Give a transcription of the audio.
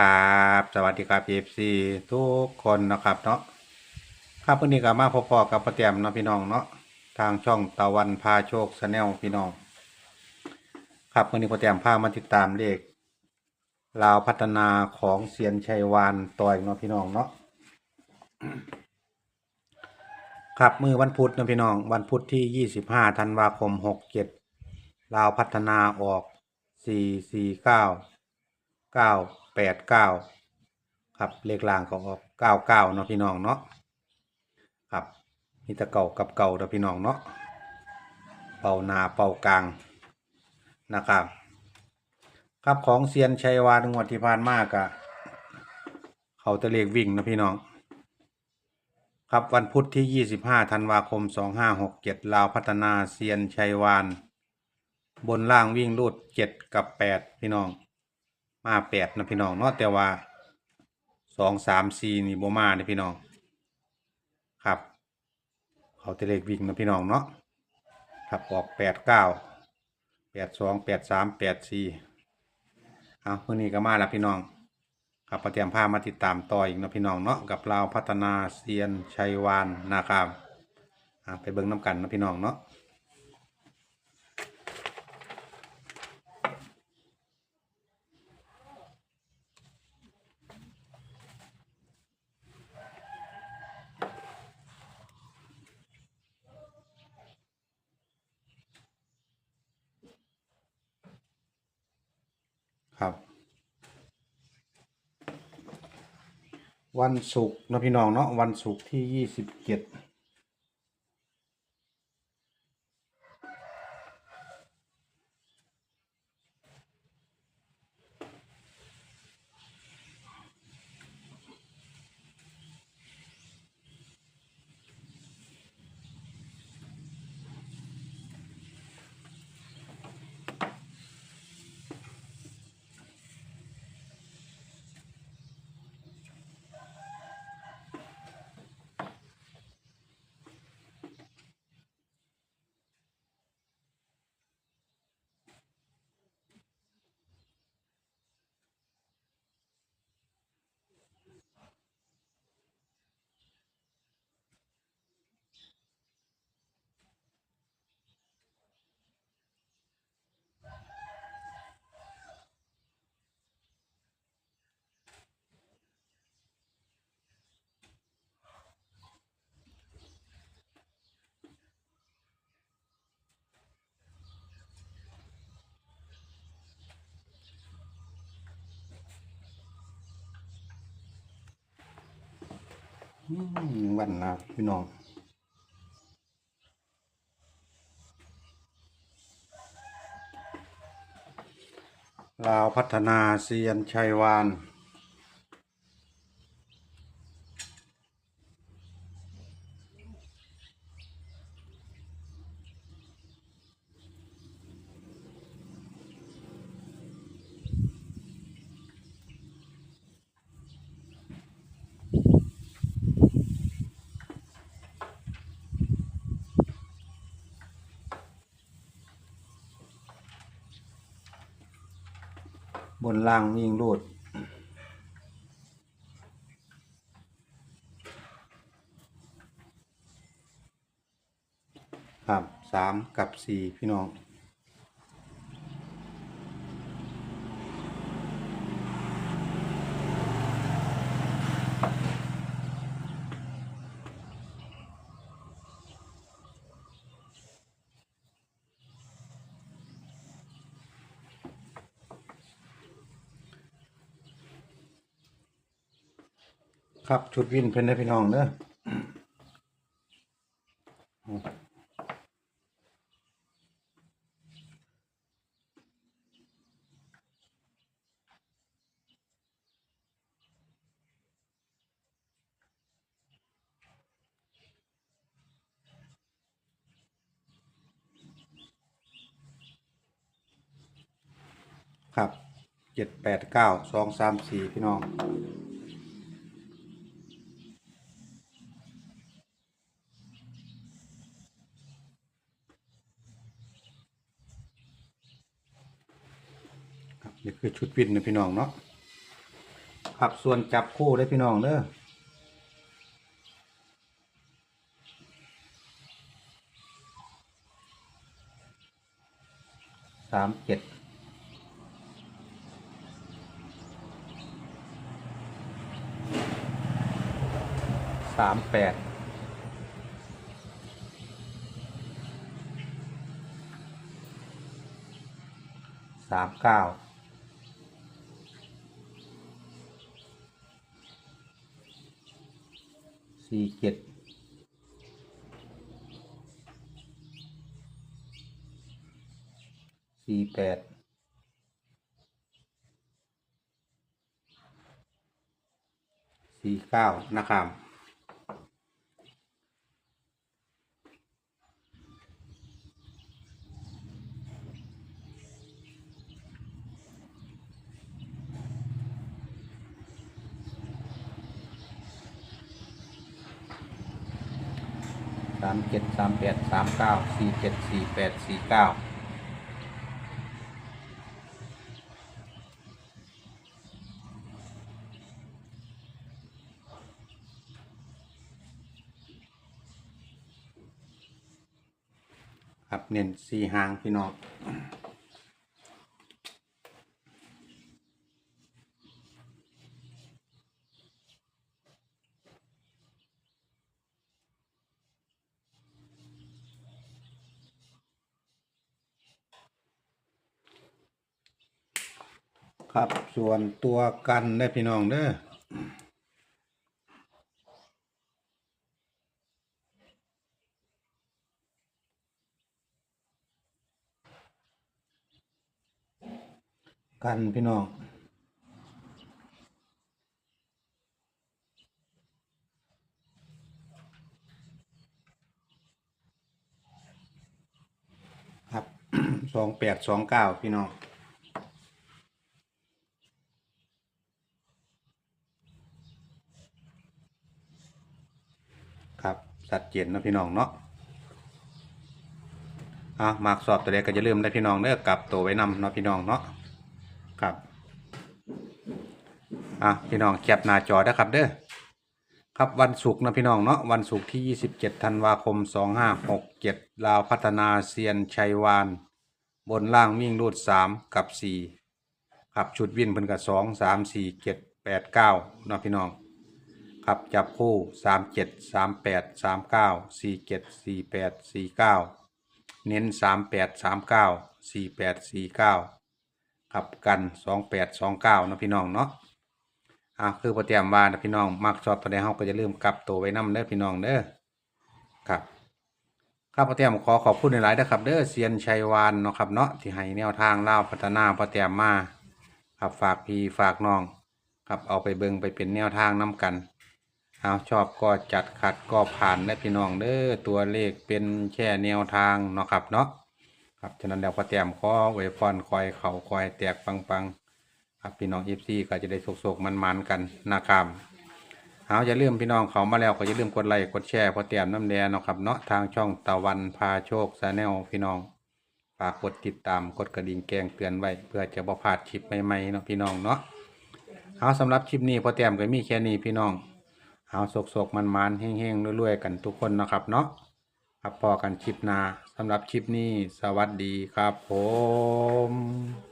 ครับ สวัสดีครับ FC ทุกคนนะครับเนาะครับวันนี้ก็มาพบๆกับป้าแต้มเนาะพี่น้องเนาะทางช่องตะวันพาโชคชาแนลพี่น้อง ครับวันนี้ป้าแต้มพามาติดตามเลขลาวพัฒนาของเซียนชัยวานต่อยเนาะพี่น้องเนาะครับมือวันพุธนะพี่น้อง วันพุธที่ 25 ธันวาคม 67 ลาวพัฒนาออก 449 989ครับเลขล่างก็ออก99เนาะพี่น้องเนาะครับมีแต่เก่ากับเก่าเนาะพี่น้องเนาะเป่านาเป่ากลางนะครับครับของเซียนชัยวานงวดที่ผ่านมากะเขาตะเลขวิ่งนะพี่น้อง ครับวันพุธที่ 25ธันวาคม 2567ลาวพัฒนาเซียนชัยวาน บนล่างวิ่งรูด 7 กับ 8 พี่น้อง มา8นะพี่น้องเนาะแต่ว่า2 3 4นี่บมาเด้อพี่น้อง ครับ เขาแตะเลขวิ่งนะพี่น้องเนาะครับออก8 9 8 2 8 3 8 4เอาเมื้อนี้ก็มาแล้วพี่น้องครับประเตรียมผ้ามาติดตามต่ออีกนะพี่น้องเนาะกับเราพัฒนาเซียนชัยวานนะครับไปเบิ่งน้ำกันนะพี่น้องเนาะ ครับ วันศุกร์นะพี่น้องเนาะวันศุกร์ที่ยี่สิบเจ็ด วันนะพี่น้องลาวพัฒนาเซียนชัยวาน บนล่างวิ่งรูดครับสามกับสี่พี่น้อง ครับชุดวินเพิ่นได้อพี่น้องเด้อครับเจ็ดแปดเก้าสองสามสี่พี่น้อง นี่คือชุดวินนะพี่น้องเนาะครับส่วนจับคู่ได้พี่น้องเด้อสามเจ็ดสามแปดสามเก้า สี่เจ็ดสี่แปดสี่เก้านะครับ สามเจ็ดสามแปดสามเก้าสี่เจ็ดสี่แปดสี่เก้าครับเน้นสี่หางพี่น้อง ครับ ส่วนตัวกันได้พี่น้องเด้อกันพี่น้องครับสองแปดสองเก้าพี่น้อง ครัดเจนนะพี่น้องเนาะอะมากสอบตัวเด็กก็จะลืมได้พี่น้องเด้อกลับตัวไว้นำเนาะพี่น้องเนาะครับอะพี่น้องแคปหน้าจอได้ครับเด้อครับวันศุกร์นะพี่น้องเนาะวันศุกร์ที่ 27 ธันวาคม 2567ลาวพัฒนาเซียนชัยวาน บนล่างวิ่งรูด 3 กับ 4 ครับชุดวิ่นเพิ่นกับ2 3 4 7 8 9เนาะพี่น้อง ครับจับคู่สามเจ็ดสามแปดสามเก้าสี่เจ็ดสี่แปดสี่เก้าเน้นสามแปดสามเก้าสี่แปดสี่เก้าครับกันสองแปดสองเก้านะพี่น้องเนาะอ่าคือพอเตรียมว่านะพี่น้องมักชอบตัวใดเฮาก็จะลืมกลับตัวไว้นํเด้อพี่น้องเด้อครับครับพเตรียมขอขอบคุณหลายๆนะครับเด้อเซียนชัยวานเนาะครับเนาะที่ให้แนวทางเล่าพัฒนาพอเตรียมมาครับฝากพี่ฝากน้อง ครับเอาไปเบิงไปเป็นแนวทางนํกัน เอาชอบก็จัดขัดก็ผ่านได้พี่น้องเด้อตัวเลขเป็นแค่แนวทางเนาะครับเนาะครับฉะนั้นแล้วพอแต้มขอไว้พรคอยเขาคอยแตกปังปังๆครับพี่น้องเอีซีก็จะได้โศกๆมันๆกันนะครับเอาอย่าลืมพี่น้องเขามาแล้วก็อย่าลืมกดไลค์กดแชร์พอแต้มน้ำแดงเนาะครับเนาะทางช่องตะวันพาโชคชาแนลพี่น้องฝากกดติดตามกดกระดิ่งแจ้งเตือนไว้ เพื่อจะบ่พลาดคลิปใหม่ๆเนาะพี่น้องเนาะเอาสำหรับคลิปนี้พอแต้มก็มีแค่นี้พี่น้อง เอาโศกๆมันๆเฮงๆรวยๆกันทุกคนนะครับเนาะครับพอกันคลิปหน้าสำหรับคลิปนี้สวัสดีครับผม